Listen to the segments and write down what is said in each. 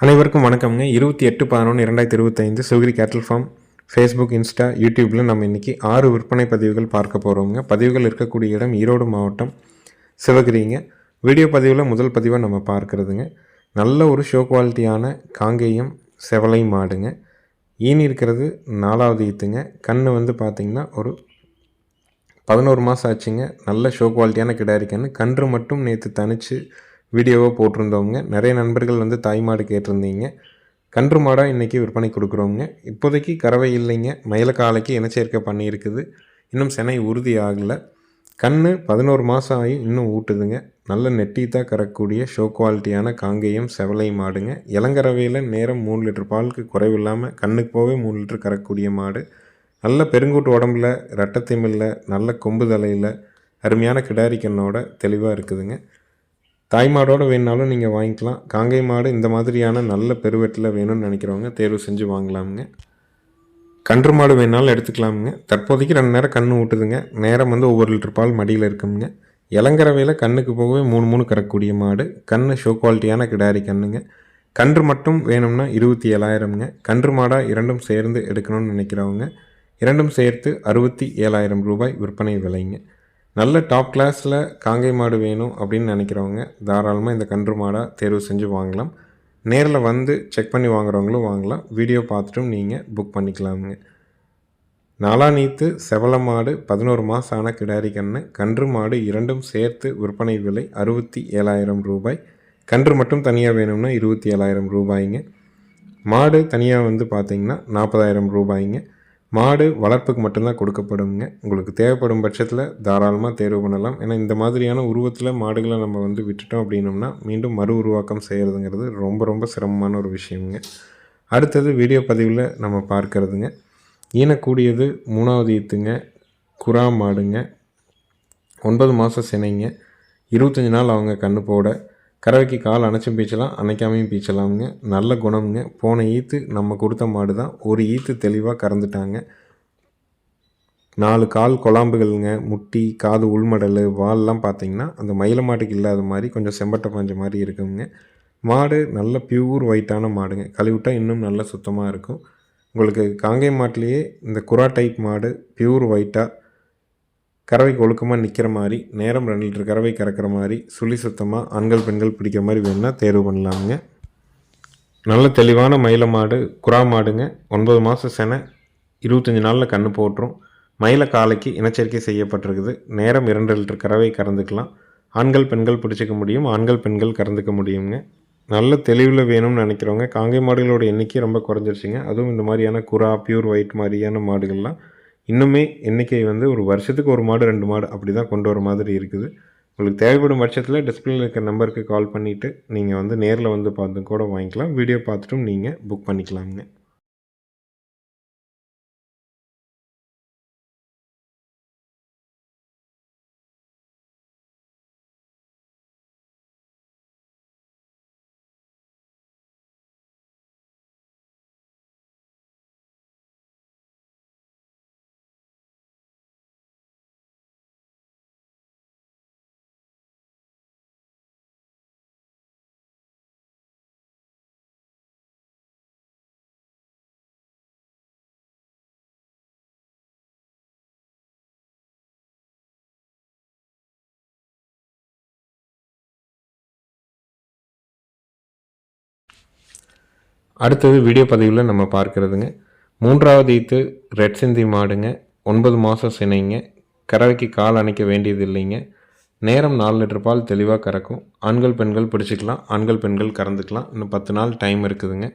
அனைவருக்கும் வணக்கம்ங்க. இருபத்தி எட்டு பதினொன்று இரண்டாயிரத்தி இருபத்தைந்து சுகிரி கேட்டல் ஃபார்ம் ஃபேஸ்புக் இன்ஸ்டா யூடியூப்பில் நம்ம இன்றைக்கி ஆறு விற்பனை பதிவுகள் பார்க்க போகிறோங்க பதிவுகள் இருக்கக்கூடிய இடம் ஈரோடு மாவட்டம் சிவகிரிங்க. வீடியோ பதிவில் முதல் பதிவாக நம்ம பார்க்குறதுங்க. நல்ல ஒரு ஷோ குவாலிட்டியான காங்கேயம் செவலை மாடுங்க. ஈனி இருக்கிறது நாலாவது ஈத்துங்க. கண் வந்து பார்த்திங்கன்னா ஒரு பதினோரு மாதம் ஆச்சுங்க. நல்ல ஷோ குவாலிட்டியான கிடாரி கன்று மட்டும் நேற்று தனித்து வீடியோவாக போட்டிருந்தவங்க. நிறைய நண்பர்கள் வந்து தாய் மாடு கேட்டிருந்தீங்க. கன்று மாடாக இன்றைக்கி விற்பனை கொடுக்குறோங்க இப்போதைக்கு கறவை இல்லைங்க. மயிலக்காலைக்கு இனச்சேர்க்கை பண்ணியிருக்குது. இன்னும் செனை உறுதி ஆகலை. கண் பதினோரு மாதம் ஆகி இன்னும் ஊட்டுதுங்க. நல்ல நெட்டித்தாக கறக்கூடிய ஷோ குவாலிட்டியான காங்கேயம் செவலை மாடுங்க. இளங்கறவையில் நேரம் மூணு லிட்டர் பாலுக்கு குறைவில்லாமல் கண்ணுக்கு போகவே மூணு லிட்டர் கறக்கூடிய மாடு. நல்ல பெருங்கூட்டு உடம்புல ரெட்டத்திமில்ல நல்ல கொம்பு தலையில் அருமையான கிடாரி கண்ணோட தெளிவாக இருக்குதுங்க. தாய் மாடோடு வேணுனாலும் நீங்கள் வாங்கிக்கலாம். காங்கை மாடு இந்த மாதிரியான நல்ல பெருவெட்டில் வேணும்னு நினைக்கிறவங்க தேர்வு செஞ்சு வாங்கலாமுங்க. கன்று மாடு வேணாலும் எடுத்துக்கலாமுங்க. தற்போதைக்கு ரெண்டு நேரம் கன்று ஊட்டுதுங்க. நேரம் வந்து ஒவ்வொரு லிட்டர் பால் மடியில் இருக்குங்க. இளங்கரவையில் கண்ணுக்கு போகவே மூணு மூணு கறக்கூடிய மாடு. கன்று ஷோ குவாலிட்டியான கிடாரி கண்ணுங்க. கன்று மட்டும் வேணும்னா இருபத்தி ஏழாயிரம்ங்க. கன்று மாடாக இரண்டும் சேர்ந்து எடுக்கணும்னு நினைக்கிறவங்க. இரண்டும் சேர்த்து அறுபத்தி ஏழாயிரம் ரூபாய் விற்பனை விலைங்க. நல்ல டாப் கிளாஸில் காங்கை மாடு வேணும் அப்படின்னு நினைக்கிறவங்க தாராளமாக இந்த கன்று மாடாக தேர்வு செஞ்சு வாங்கலாம். நேரில் வந்து செக் பண்ணி வாங்குறவங்களும் வாங்கலாம். வீடியோ பார்த்துட்டும் நீங்கள் புக் பண்ணிக்கலாமுங்க. நாலாநீத்து செவல மாடு பதினோரு மாதம் ஆன கிடாரி கன்று கன்று மாடு இரண்டும் சேர்த்து விற்பனை விலை அறுபத்தி ஏழாயிரம் ரூபாய். கன்று மட்டும் தனியாக வேணும்னா இருபத்தி ஏழாயிரம் ரூபாய்ங்க. மாடு தனியாக வந்து பார்த்திங்கன்னா நாற்பதாயிரம் ரூபாய்ங்க. மாடு வளர்ப்புக்கு மட்டும்தான் கொடுக்கப்படுங்க உங்களுக்கு தேவைப்படும் பட்சத்தில் தாராளமாக தேர்வு பண்ணலாம். ஏன்னா இந்த மாதிரியான உருவத்தில் மாடுகளை நம்ம வந்து விட்டுட்டோம் அப்படின்னோம்னா மீண்டும் மறு உருவாக்கம் செய்கிறதுங்கிறது ரொம்ப ரொம்ப சிரமமான ஒரு விஷயங்க அடுத்தது வீடியோ பதிவில் நம்ம பார்க்கறதுங்க. ஈனக்கூடியது மூணாவது ஈத்துங்க. குரா மாடுங்க. ஒன்பது மாதம் சினைங்க. இருபத்தஞ்சி நாள் அவங்க கண்ணு போட. கறவைக்கு கால் அணைச்சும் பீச்சலாம் அணைக்காமையும் பீச்சலாமுங்க. நல்ல குணம்ங்க. போன ஈத்து நம்ம கொடுத்த மாடு தான் ஒரு ஈத்து தெளிவாக கறந்துட்டாங்க. நாலு கால் குழாம்புகள்ங்க. முட்டி காது உள்மடல் வால்லாம் பார்த்தீங்கன்னா அந்த மயில மாட்டுக்கு இல்லாத மாதிரி கொஞ்சம் செம்பட்டை பஞ்ச மாதிரி இருக்குங்க. மாடு நல்ல பியூர் ஒயிட்டான மாடுங்க. கழுவிட்டால் இன்னும் நல்ல சுத்தமாக இருக்கும். உங்களுக்கு காங்கை மாட்டிலேயே இந்த குரா டைப் மாடு பியூர் ஒயிட்டாக கறவைக்கு ஒழுக்கமாக நிற்கிற மாதிரி நேரம் ரெண்டு லிட்டர் கறவை கறக்கிற மாதிரி சுழி சுத்தமாக ஆண்கள் பெண்கள் பிடிக்கிற மாதிரி வேணும்னா தேர்வு பண்ணலாமுங்க நல்ல தெளிவான மயில மாடு குறா மாடுங்க. ஒன்பது மாதம் செனை இருபத்தஞ்சி நாளில் கன்று போட்டுரும். மயில காலைக்கு இனச்சரிக்கை செய்யப்பட்டிருக்குது. நேரம் இரண்டு லிட்டர் கறவை கறந்துக்கலாம். ஆண்கள் பெண்கள் பிடிச்சிக்க முடியும். ஆண்கள் பெண்கள் கறந்துக்க முடியுங்க. நல்ல தெளிவில் வேணும்னு நினைக்கிறவங்க காங்கை மாடுகளோட எண்ணிக்கை ரொம்ப குறைஞ்சிருச்சுங்க. அதுவும் இந்த மாதிரியான குறா பியூர் ஒயிட் மாதிரியான மாடுகள்லாம் இன்னுமே எண்ணிக்கை வந்து ஒரு வருஷத்துக்கு ஒரு மாடு ரெண்டு மாடு அப்படி தான் கொண்டு வர மாதிரி இருக்குது. உங்களுக்கு தேவைப்படும் பட்சத்தில் டிஸ்பிளேல இருக்கிற நம்பருக்கு கால் பண்ணிவிட்டு நீங்கள் வந்து நேரில் வந்து பார்த்து கூட வாங்கிக்கலாம். வீடியோ பார்த்துட்டும் நீங்கள் புக் பண்ணிக்கலாமுங்க. அடுத்தது வீடியோ பதிவில் நம்ம பார்க்குறதுங்க. மூன்றாவது ஈத்து ரெட் சிந்தி மாடுங்க. ஒன்பது மாதம் சினைங்க. கறவைக்கு கால் அணைக்க வேண்டியது இல்லைங்க. நேரம் நாலு லிட்டர் பால் தெளிவாக கறக்கும். ஆண்கள் பெண்கள் பிடிச்சிக்கலாம். ஆண்கள் பெண்கள் கறந்துக்கலாம். இன்னும் பத்து நாள் டைம் இருக்குதுங்க.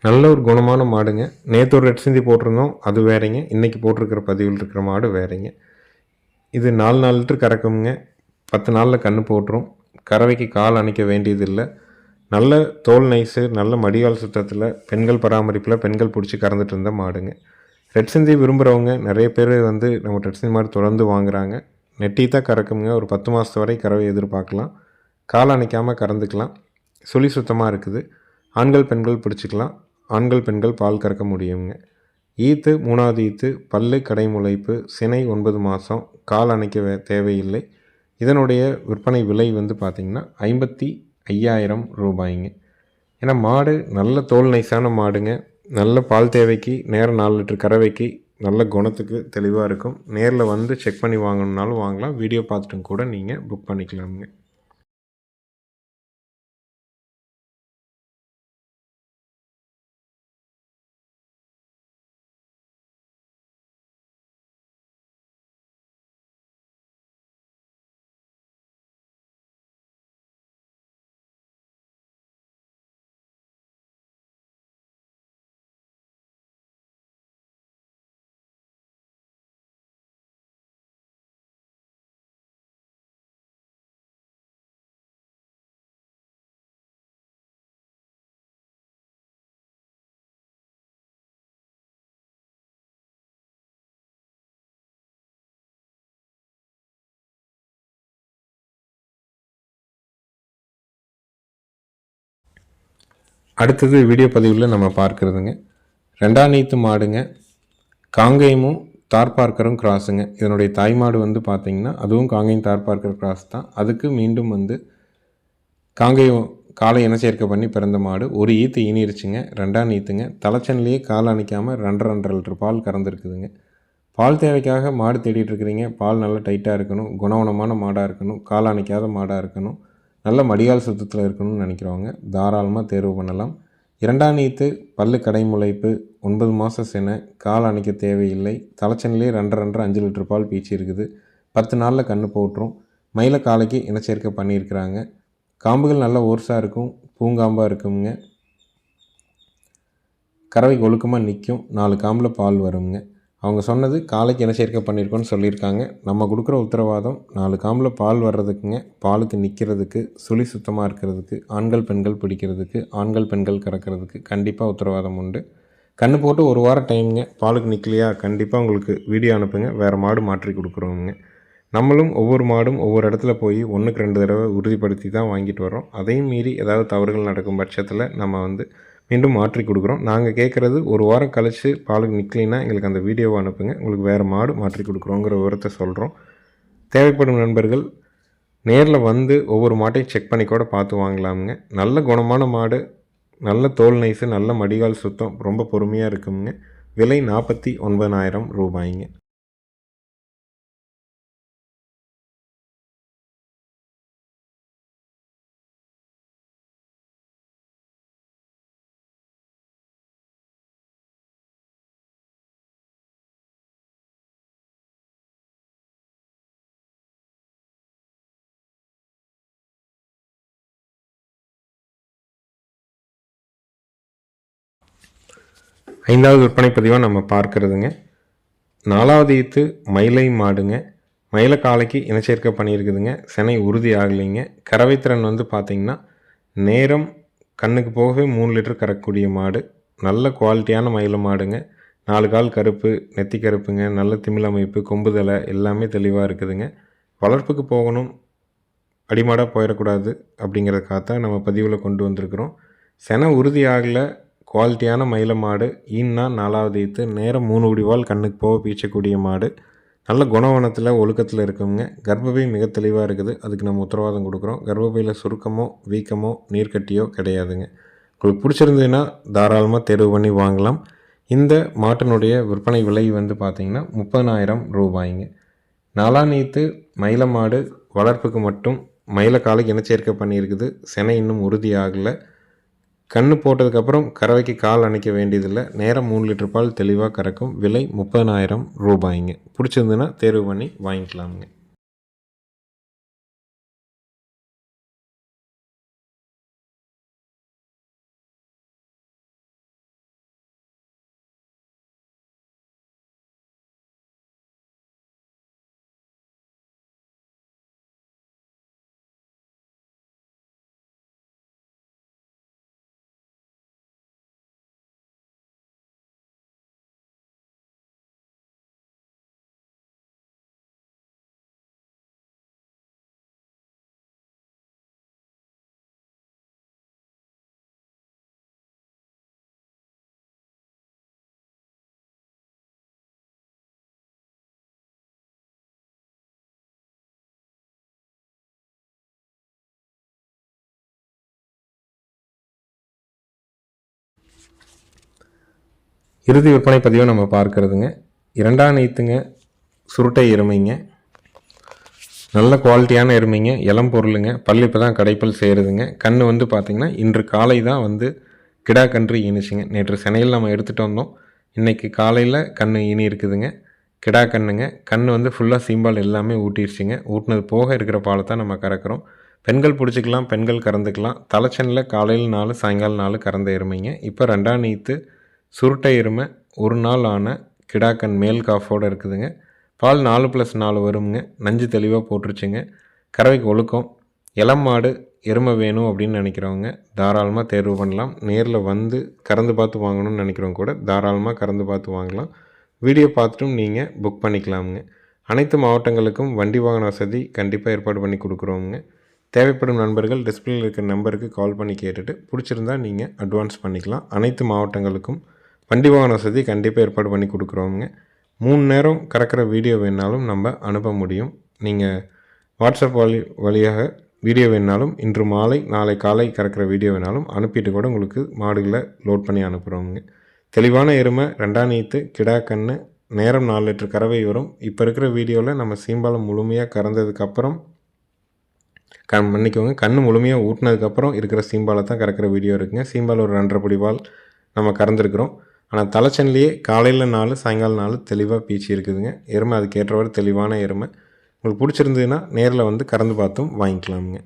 நல்ல ஒரு குணமான மாடுங்க. நேற்று ஒரு ரெட் சிந்தி போட்டிருந்தோம். அது வேறேங்க. இன்றைக்கி போட்டிருக்கிற பதிவில் இருக்கிற மாடு வேறேங்க. இது நாலு நாலு லிட்டர் கறக்குங்க. பத்து நாளில் கன்று போட்டுரும். கறவைக்கு கால் அணைக்க வேண்டியதில்லை நல்ல தோல் நைஸு நல்ல மடிகால் சுத்தத்தில் பெண்கள் பராமரிப்பில் பெண்கள் பிடிச்சி கறந்துட்டு இருந்த மாடுங்க. ரெட் சிந்தி விரும்புகிறவங்க நிறைய பேர் வந்து நம்ம ரெட் சிந்தி மாடு தொடர்ந்து வாங்குறாங்க. நெட்டி தான் கறக்குங்க. ஒரு பத்து மாதத்து வரை கறவை எதிர்பார்க்கலாம். கால் அணைக்காமல் கறந்துக்கலாம். சுழி சுத்தமாக இருக்குது. ஆண்கள் பெண்கள் பிடிச்சிக்கலாம். ஆண்கள் பெண்கள் பால் கறக்க முடியுங்க. ஈத்து மூணாவது ஈத்து பல்லு கடை முளைப்பு சினை ஒன்பது மாதம் கால் அணைக்க வே- தேவையில்லை. இதனுடைய விற்பனை விலை வந்து பார்த்திங்கன்னா ஐம்பத்தி ஐயாயிரம் ரூபாய்ங்க. ஏன்னா மாடு நல்ல தோல் நைஸான மாடுங்க. நல்ல பால் தேவைக்கு நேரம் நாலு லிட்டர் கறவைக்கு நல்ல குணத்துக்கு தெளிவாக இருக்கும். நேரில் வந்து செக் பண்ணி வாங்கணுன்னாலும் வாங்கலாம். வீடியோ பார்த்துட்டும் கூட நீங்கள் புக் பண்ணிக்கலாமுங்க. அடுத்தது வீடியோ பதிவில் நம்ம பார்க்குறதுங்க. ரெண்டாம் நீத்து மாடுங்க. காங்கேயமும் தார்பார்க்கரும் கிராஸுங்க. இதனுடைய தாய் மாடு வந்து பார்த்திங்கன்னா அதுவும் காங்கேயம் தார்பார்க்கர் கிராஸ் தான். அதுக்கு மீண்டும் வந்து காங்கேயம் காலை இனச்சேர்க்கை பண்ணி பிறந்த மாடு. ஒரு ஈத்து இனிருச்சுங்க ரெண்டாம் நீத்துங்க. தலைச்சன்லேயே கால் அணிக்காமல் ரெண்டரை ரெண்டரை லிட்டர் பால் கறந்துருக்குதுங்க. பால் தேவைக்காக மாடு தேடிட்டு இருக்கிறீங்க. பால் நல்லா டைட்டாக இருக்கணும். குணவனமான மாடாக இருக்கணும். கால் அணைக்காத மாடாக இருக்கணும். நல்ல மடியால் சுத்தத்தில் இருக்கணும்னு நினைக்கிறவங்க தாராளமாக தேர்வு பண்ணலாம். இரண்டாம் நீத்து பல்லு கடைமுளைப்பு ஒன்பது மாதம் சென கால் அணைக்க தேவையில்லை தலைச்சனிலே ரெண்டு ரெண்டரை அஞ்சு லிட்டர் பால் பீச்சு இருக்குது. பத்து நாளில் கன்று போட்டுரும். மயில காலைக்கு இனச்சேர்க்கை பண்ணியிருக்கிறாங்க. காம்புகள் நல்ல ஓர்ஸாக இருக்கும் பூங்காம்பாக இருக்குங்க கறவை ஒழுக்கமாக நிற்கும் நாலு காம்பில் பால் வருங்க அவங்க சொன்னது காலைக்கு என்ன சேர்க்கை பண்ணியிருக்கோன்னு சொல்லியிருக்காங்க. நம்ம கொடுக்குற உத்தரவாதம் நாலு காம்பில் பால் வர்றதுக்குங்க பாலுக்கு நிற்கிறதுக்கு சுழி சுத்தமாக இருக்கிறதுக்கு ஆண்கள் பெண்கள் பிடிக்கிறதுக்கு ஆண்கள் பெண்கள் கறக்கிறதுக்கு கண்டிப்பாக உத்தரவாதம் உண்டு. கண்ணு போட்டு ஒரு வாரம் டைமுங்க பாலுக்கு நிற்கலையா கண்டிப்பாக உங்களுக்கு வீடியோ அனுப்புங்க வேறு மாடு மாற்றி கொடுக்குறோங்க நம்மளும் ஒவ்வொரு மாடும் ஒவ்வொரு இடத்துல போய் ஒன்றுக்கு ரெண்டு தடவை உறுதிப்படுத்தி தான் வாங்கிட்டு வரோம் அதையும் மீறி ஏதாவது தவறுகள் நடக்கும் பட்சத்தில் நம்ம வந்து மீண்டும் மாற்றி கொடுக்குறோம். நாங்கள் கேட்குறது ஒரு வாரம் கழித்து பாலுக்கு நிற்கலைன்னா எங்களுக்கு அந்த வீடியோவை அனுப்புங்க. உங்களுக்கு வேறு மாடு மாற்றி கொடுக்குறோங்கிற விவரத்தை சொல்கிறோம் தேவைப்படும் நண்பர்கள் நேரில் வந்து ஒவ்வொரு மாட்டையும் செக் பண்ணி கூட பார்த்து வாங்கலாமுங்க. நல்ல குணமான மாடு நல்ல தோல் நைஸு நல்ல மடிகால் சுத்தம் ரொம்ப பொறுமையாக இருக்குங்க விலை நாற்பத்தி ஒன்பதாயிரம் ரூபாய்ங்க. ஐந்தாவது விற்பனை பதிவாக நம்ம பார்க்குறதுங்க. நாலாவது ஈத்து மயிலை மாடுங்க. மயில காலைக்கு இனச்சேர்க்கை பண்ணியிருக்குதுங்க. செனை உறுதி ஆகலைங்க. கறவைத்திறன் வந்து பார்த்திங்கன்னா நேரம் கண்ணுக்கு போகவே மூணு லிட்டர் கறக்கக்கூடிய மாடு. நல்ல குவாலிட்டியான மயில மாடுங்க. நாலு கால் கருப்பு நெத்தி கருப்புங்க. நல்ல திமிழ் அமைப்பு கொம்புதலை எல்லாமே தெளிவாக இருக்குதுங்க. வளர்ப்புக்கு போகணும். அடிமாடாக போயிடக்கூடாது அப்படிங்கிறதுக்காக நம்ம பதிவில் கொண்டு வந்திருக்கிறோம். செனை உறுதி ஆகலை. குவாலிட்டியான மயில மாடு ஈன்னா நாலாவது ஈத்து நேரம் மூணு குடிவால் கண்ணுக்கு போக பீச்சக்கூடிய மாடு. நல்ல குணவனத்தில் ஒழுக்கத்தில் இருக்குங்க கர்ப்பப்பை மிக தெளிவாக இருக்குது. அதுக்கு நம்ம உத்தரவாதம் கொடுக்குறோம். கர்ப்பப்பையில் சுருக்கமோ வீக்கமோ நீர்க்கட்டியோ கிடையாதுங்க. உங்களுக்கு பிடிச்சிருந்ததுன்னா தாராளமாக தேர்வு பண்ணி வாங்கலாம். இந்த மாட்டினுடைய விற்பனை விலை வந்து பார்த்திங்கன்னா முப்பதனாயிரம் ரூபாய்ங்க. நாலாநீத்து மயில மாடு வளர்ப்புக்கு மட்டும் மயில இனச்சேர்க்கை பண்ணியிருக்குது. செனை இன்னும் உறுதியாகலை. கண்ணு போட்டதுக்கப்புறம் கறவைக்கு கால் அணைக்க வேண்டியதில்லை. நேரம் மூணு லிட்டர் பால் தெளிவாக கறக்கும். விலை முப்பதனாயிரம் ரூபாய்ங்க. பிடிச்சிருந்துன்னா தேர்வு பண்ணி வாங்கிக்கலாமுங்க. இறுதி விற்பனை பதிவை நம்ம பார்க்கறதுங்க. இரண்டாம் நீத்துங்க சுருட்டை எருமைங்க. நல்ல குவாலிட்டியான எருமைங்க இளம் பொருளுங்க பல் இப்போ தான் கடைப்பல் சேருதுங்க. கன்று வந்து பார்த்திங்கன்னா இன்று காலை தான் வந்து கிடா கன்று இனிச்சுங்க. நேற்று சென்னையில் நம்ம எடுத்துகிட்டு வந்தோம். இன்றைக்கி காலையில் கன்று ஈனி இருக்குதுங்க. கிடா கண்ணுங்க கன்று வந்து ஃபுல்லாக சீம்பால் எல்லாமே ஊட்டிடுச்சுங்க ஊட்டினது போக இருக்கிற பாலை தான் நம்ம கறக்கிறோம். பெண்கள் பிடிச்சிக்கலாம் பெண்கள் கறந்துக்கலாம். தலைச்சனில் காலையில் நாலு சாயங்காலம் நாலு கறந்த எருமைங்க. இப்போ ரெண்டாம் நீத்து சுருட்டை எருமை ஒரு நாள் ஆன கிடாக்கன் மேல் காஃபோடு இருக்குதுங்க. பால் நாலு ப்ளஸ் நாலு வருங்க நஞ்சு தெளிவாக போட்டுருச்சுங்க. கறவைக்கு ஒழுக்கம். இளம் மாடு எருமை வேணும் அப்படின்னு நினைக்கிறவங்க தாராளமாக தேர்வு பண்ணலாம். நேரில் வந்து கறந்து பார்த்து வாங்கணும்னு நினைக்கிறவங்க கூட தாராளமாக கறந்து பார்த்து வாங்கலாம். வீடியோ பார்த்துட்டும் நீங்கள் புக் பண்ணிக்கலாமுங்க. அனைத்து மாவட்டங்களுக்கும் வண்டி வாகன வசதி கண்டிப்பாக ஏற்பாடு பண்ணி கொடுக்குறோங்க தேவைப்படும் நண்பர்கள் டிஸ்பிளேல இருக்கிற நம்பருக்கு கால் பண்ணி கேட்டுட்டு பிடிச்சிருந்தா நீங்கள் அட்வான்ஸ் பண்ணிக்கலாம். அனைத்து மாவட்டங்களுக்கும் வண்டி வாகன வசதி கண்டிப்பாக ஏற்பாடு பண்ணி கொடுக்குறோங்க மூணு நேரம் கறக்கிற வீடியோ வேணாலும் நம்ம அனுப்ப முடியும். நீங்கள் வாட்ஸ்அப் வழி வழியாக வீடியோ வேணாலும் இன்று மாலை நாளை காலை கறக்கிற வீடியோ வேணாலும் அனுப்பிட்டு கூட உங்களுக்கு மாடுகளை லோட் பண்ணி அனுப்புகிறோங்க தெளிவான எருமை ரெண்டாம் நீத்து கிடா கன்று நேரம் நாலு லிட்டர் கறவை வரும். இப்போ இருக்கிற வீடியோவில் நம்ம சீம்பாலம் முழுமையாக கறந்ததுக்கப்புறம் க மன்னிக்கோங்க கண் முழுமையாக ஊட்டினதுக்கப்புறம் இருக்கிற சீம்பாலை தான் கறக்கிற வீடியோ இருக்குங்க. சீம்பால் ஒரு ரெண்டரை பிடி பால் நம்ம கறந்துருக்குறோம். ஆனால் தலைச்சன்லேயே காலையில் நாலு சாயங்காலம் நாலு தெளிவாக பீச்சி இருக்குதுங்க. எருமை அதுக்கு ஏற்றவாறு தெளிவான எருமை. உங்களுக்கு பிடிச்சிருந்ததுன்னா நேரில் வந்து கறந்து பார்த்தும் வாங்கிக்கலாமுங்க.